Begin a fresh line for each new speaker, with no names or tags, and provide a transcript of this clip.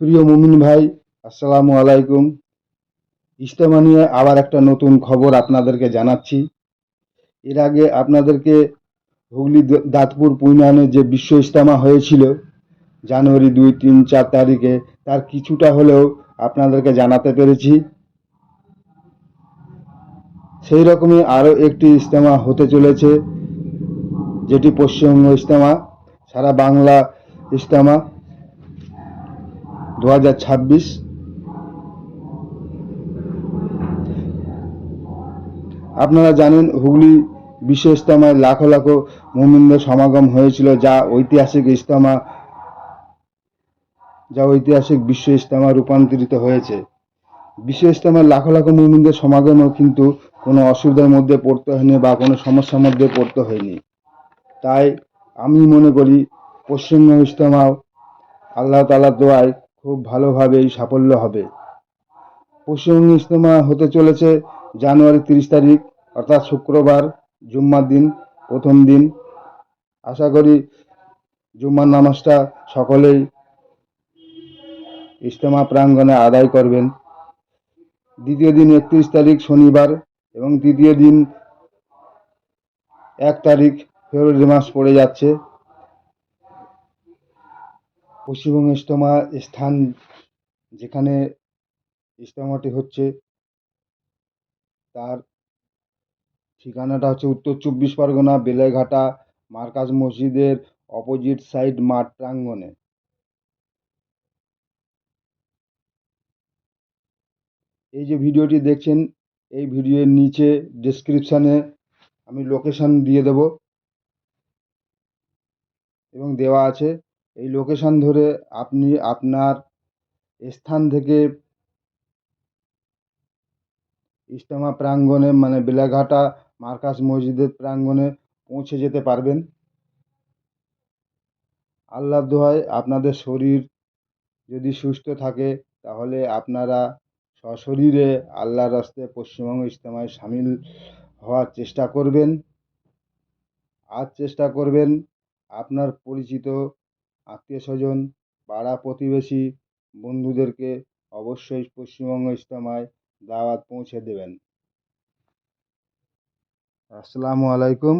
প্রিয় মুমিন ভাই, আসসালামু আলাইকুম। ইস্তেমা নিয়ে আবার একটা নতুন খবর আপনাদেরকে জানাচ্ছি। এর আগে আপনাদেরকে হুগলি দাঁতপুর পুইনানে যে বিশ্ব ইস্তেমা হয়েছিল, জানুয়ারি দুই, তিন, চার তারিখে, তার কিছুটা হলেও আপনাদেরকে জানাতে পেরেছি। সেই রকমই আরও একটি ইস্তেমা হতে চলেছে, যেটি পশ্চিমবঙ্গ ইস্তেমা সারা বাংলা ইস্তেমা দু হাজার ছাব্বিশ। আপনারা জানেন হুগলি বিশ্ব ইস্তেমায় লাখো লাখো মুমিনদের সমাগম হয়েছিল, যা ঐতিহাসিক ইস্তেমা যা ঐতিহাসিক বিশ্ব ইস্তেমা রূপান্তরিত হয়েছে। বিশ্ব ইস্তেমায় লাখো লাখো মুমিনদের সমাগমও কিন্তু কোনো অসুবিধার মধ্যে পড়তে হয়নি বা কোনো সমস্যার মধ্যে পড়তে হয়নি। তাই আমি মনে করি পশ্চিমবঙ্গ ইস্তেমাও আল্লাহ তালার দোয়ায় খুব ভালোভাবেই সাফল্য হবে। পশ্চিমবঙ্গ ইজতেমা হতে চলেছে জানুয়ারি তিরিশ তারিখ, অর্থাৎ শুক্রবার, জুম্মার দিন, প্রথম দিন। আশা করি জুম্মার নামাজটা সকলেই ইজতেমা প্রাঙ্গণে আদায় করবেন। দ্বিতীয় দিন একত্রিশ তারিখ, শনিবার এবং তৃতীয় দিন এক তারিখ, ফেব্রুয়ারি মাস পড়ে যাচ্ছে। পশ্চিমবঙ্গ ইজতেমা স্থান যেখানে ইজতেমাটি হচ্ছে, তার ঠিকানাটা হচ্ছে উত্তর চব্বিশ পরগনা বেলেঘাটা মার্কাজ মসজিদের অপোজিট সাইড মাঠ প্রাঙ্গণে। এই যে ভিডিওটি দেখছেন, এই ভিডিওর নিচে ডেসক্রিপশানে আমি লোকেশান দিয়ে দেব এবং দেওয়া আছে। এই লোকেশন ধরে আপনি আপনার স্থান থেকে ইজতেমা প্রাঙ্গণে মানে বেলাঘাটা মার্কাস মসজিদের প্রাঙ্গণে পৌঁছে যেতে পারবেন। আল্লাহ দোহায় আপনাদের শরীর যদি সুস্থ থাকে, তাহলে আপনারা সশরীরে আল্লাহর রাস্তায় পশ্চিমবঙ্গ ইজতেমায় সামিল হওয়ার চেষ্টা করবেন। আর চেষ্টা করবেন আপনার পরিচিত আত্মীয় স্বজন পাড়া প্রতিবেশী বন্ধুদেরকে অবশ্যই পশ্চিমবঙ্গ ইজতেমায় দাওয়াত পৌঁছে দেবেন। আসসালামু আলাইকুম।